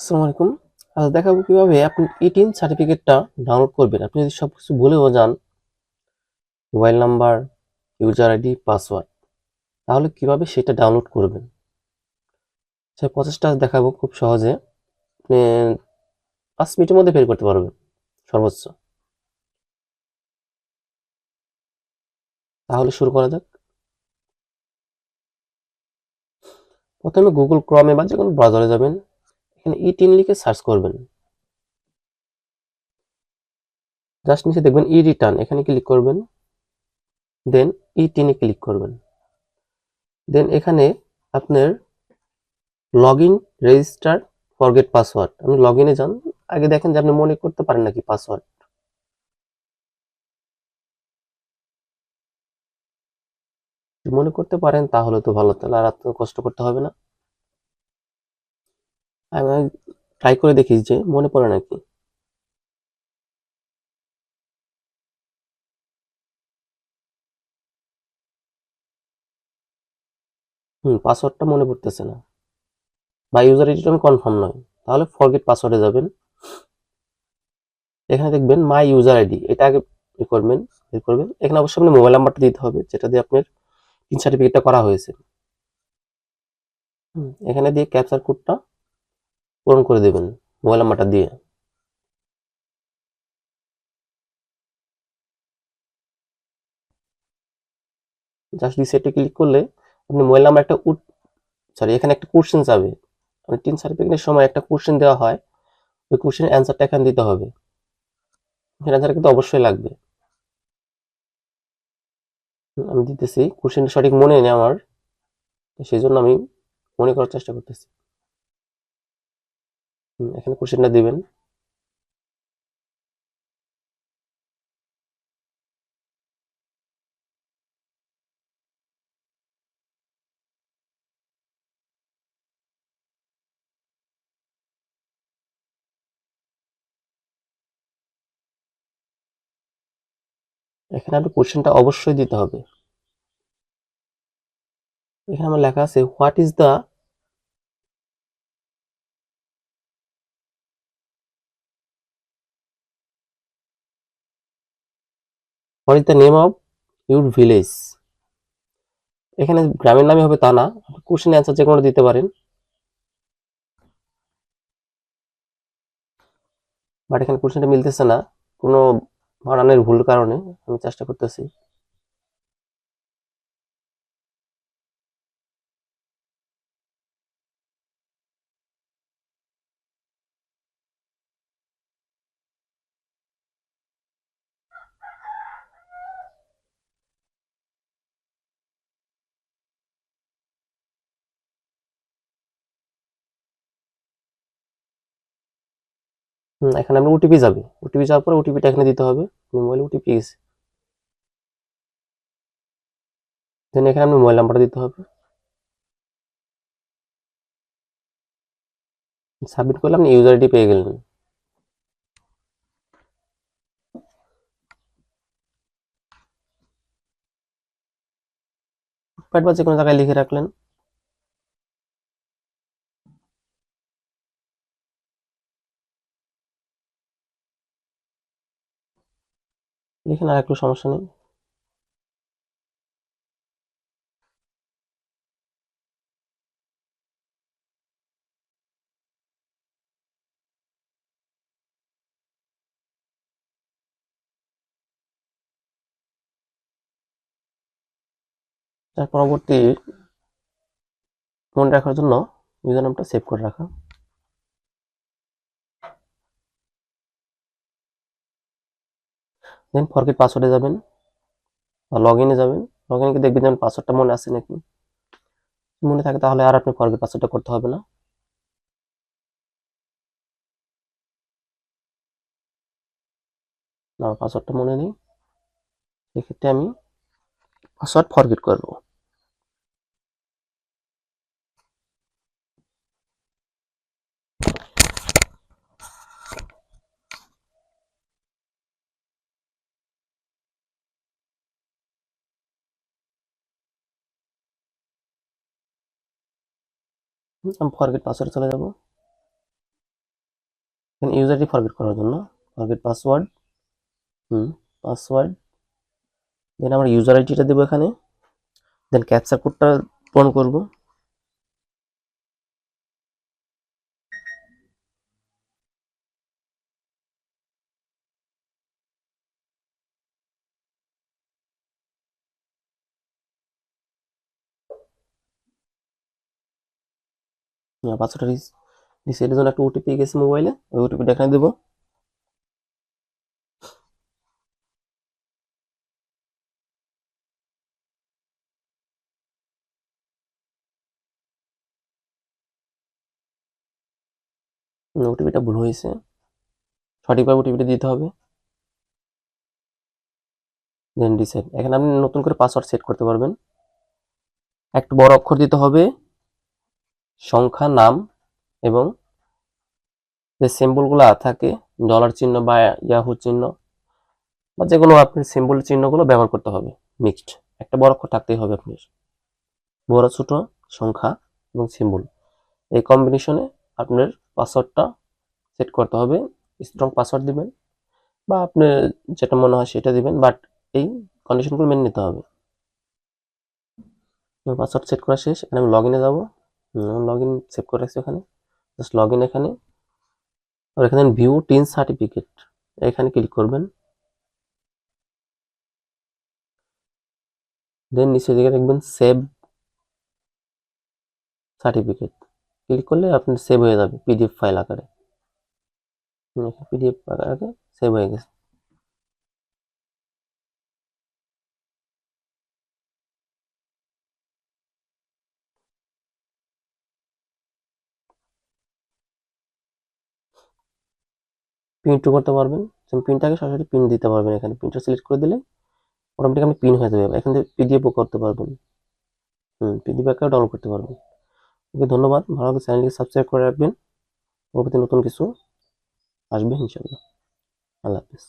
আসসালামু আলাইকুম। আজ দেখাবো কীভাবে আপনি ইটিন সার্টিফিকেটটা ডাউনলোড করবেন। আপনি যদি সবকিছু ভুলেও যান mobile number user ID password তাহলে কীভাবে সেটা ডাউনলোড করবেন? সেই প্রসেসটা দেখাবো খুব সহজে। আপনি পাঁচ মিনিটের মধ্যে বের করতে পারবেন, সর্বোচ্চ। তাহলে শুরু করা যাক। প্রথমে গুগল ক্রমে বা যে কোনো ব্রাউজারে যাবেন। এখানে ই টিন লিখে সার্চ করবেন। জাস্ট নিচে দেখবেন ই রিটার্ন এখানে ক্লিক করবেন। দেন ই টিনে ক্লিক করবেন। দেন এখানে আপনার log in register forget password আপনি লগ ইনে যান, আগে দেখেন যে আপনি মনে করতে পারেন নাকি পাসওয়ার্ড মনে করতে পারেন তাহলে তো ভালো, তাহলে আর কষ্ট করতে হবে না। আমি ট্রাই করে দেখি যে মনে পড়ে নাকি হুম পাসওয়ার্ডটা মনে পড়তেছে না। বা ইউজার আইডিটা আমি কনফার্ম নয়। তাহলে ফরগেট পাসওয়ার্ডে যাবেন। এখানে দেখবেন মাই ইউজার আইডি এটা আগে ই করবেন বের করবেন। এখানে অবশ্যই আপনি মোবাইল নাম্বারটা দিতে হবে, যেটা দিয়ে আপনার পিন সার্টিফিকেটটা করা হয়েছে। এখানে দিয়ে ক্যাপচার কোডটা পূরণ করে দেবেন মোবাইল নাম্বারটা দিয়ে। জাস্ট রিসেটে ক্লিক করলে আপনি মোবাইল নাম্বার একটা সরি এখানে একটা কোশ্চেন যাবে। মানে তিন সার্টিফিকেটের সময় একটা কোশ্চেন দেওয়া হয়। ওই কোশ্চেনের অ্যান্সারটা এখানে দিতে হবে। অ্যান্সার কিন্তু অবশ্যই লাগবে। আমি দিতেছি কোশ্চেনটা সঠিক মনে নেই আমার। সেই জন্য আমি মনে করার চেষ্টা করতেছি। এখানে কোশ্চেনটা দিবেন। এখানে আপনি কোশ্চেনটা অবশ্যই দিতে হবে। এখানে আমার লেখা আছে what is the what is the name of your village এখানে গ্রামের নামই হবে তা না। কোশ্চেন অ্যান্সার যে কোনো দিতে পারেন। বাট এখানে কোশ্চেনটা মিলতেছে না। কোনো বানানের ভুল কারণে আমি চেষ্টা করতেছি। এখানে আপনি ওটিপি যাবে। ওটিপি যাওয়ার পরে ওটিপিটা এখানে দিতে হবে। মোবাইলে ওটিপি গেছে দেন এখানে আপনি মোবাইল নাম্বারটা দিতে হবে। সাবমিট করলে আপনি ইউজার আইডি পেয়ে গেলেন। প্যাড বা যে কোনো জায়গায় লিখে রাখলেন। লিখে না একটু সমস্যা নেই। তার পরবর্তী মনে রাখার জন্য ইউজার নামটা সেভ করে রাখা। দেন ফরগেট পাসওয়ার্ডে যাবেন বা লগ ইনে যাবেন। লগ ইনে দেখবেন যেমন পাসওয়ার্ডটা মনে আছে নাকি। মনে থাকে তাহলে আর আপনি ফরগেট পাসওয়ার্ডটা করতে হবে না। না পাসওয়ার্ডটা মনে নেই। সেক্ষেত্রে আমি পাসওয়ার্ড ফরগেট করব। আমি ফরগেট পাসওয়ার্ড চলে যাব। এখানে ইউজার আইডি ফরগেট করার জন্য forget password hmm password then আমরা ইউজার আইডিটা দেবো এখানে। দেন ক্যাপচার কোডটা পূরণ করব। পাসওয়ার্ডটা রিসেটের জন্য একটা ওটিপি গেছে মোবাইলে ওই ওটিপিটা এখানে দেবো। ওটিপিটা ভুল হয়েছে। সঠিকভাবে ওটিপিটা দিতে হবে। দেন রিসেট এখানে আপনি নতুন করে পাসওয়ার্ড সেট করতে পারবেন। একটু বড় অক্ষর দিতে হবে। সংখ্যা, নাম এবং যে সিম্বলগুলো থাকে ডলার চিহ্ন বা ইয়াহু চিহ্ন বা যে কোনো আপনার সিম্বল চিহ্নগুলো ব্যবহার করতে হবে মিক্সড একটা বড় অক্ষর থাকতেই হবে আপনার। বড়, ছোট সংখ্যা এবং সিম্বল এই কম্বিনেশনে আপনার পাসওয়ার্ডটা সেট করতে হবে স্ট্রং পাসওয়ার্ড দিবেন বা আপনি যেটা মনে হয় সেটা দিবেন বাট এই কন্ডিশনগুলো মেনে নিতে হবে। পাসওয়ার্ড সেট করা শেষ, এখানে আমি লগ ইনে যাব। লগ ইন সেভ করে রাখছি ওখানে। জাস্ট লগ ইন এখানে। আর এখানে ভিউ টিন সার্টিফিকেট এখানে ক্লিক করবেন। দেন নিচের দিকে দেখবেন সেভ সার্টিফিকেট ক্লিক করলে আপনার সেভ হয়ে যাবে পিডিএফ ফাইল আকারে। পিডিএফ আকারে সেভ হয়ে গেছে। প্রিন্টও করতে পারবেন। প্রিন্টটাকে সরাসরি প্রিন্ট দিতে পারবেন এখানে। প্রিন্টটা সিলেক্ট করে দিলে অটোমেটিক আপনি পিন হয়ে যাবে। এখান থেকে পিডিএফও করতে পারবেন। হুম পিডিএফ ডাউনলোড করতে পারবেন। ওকে, ধন্যবাদ। ভালো চ্যানেলটিকে সাবস্ক্রাইব করে রাখবেন। পরবর্তী নতুন কিছু আসবে ইনশাল্লাহ আল্লাহ হাফিজ।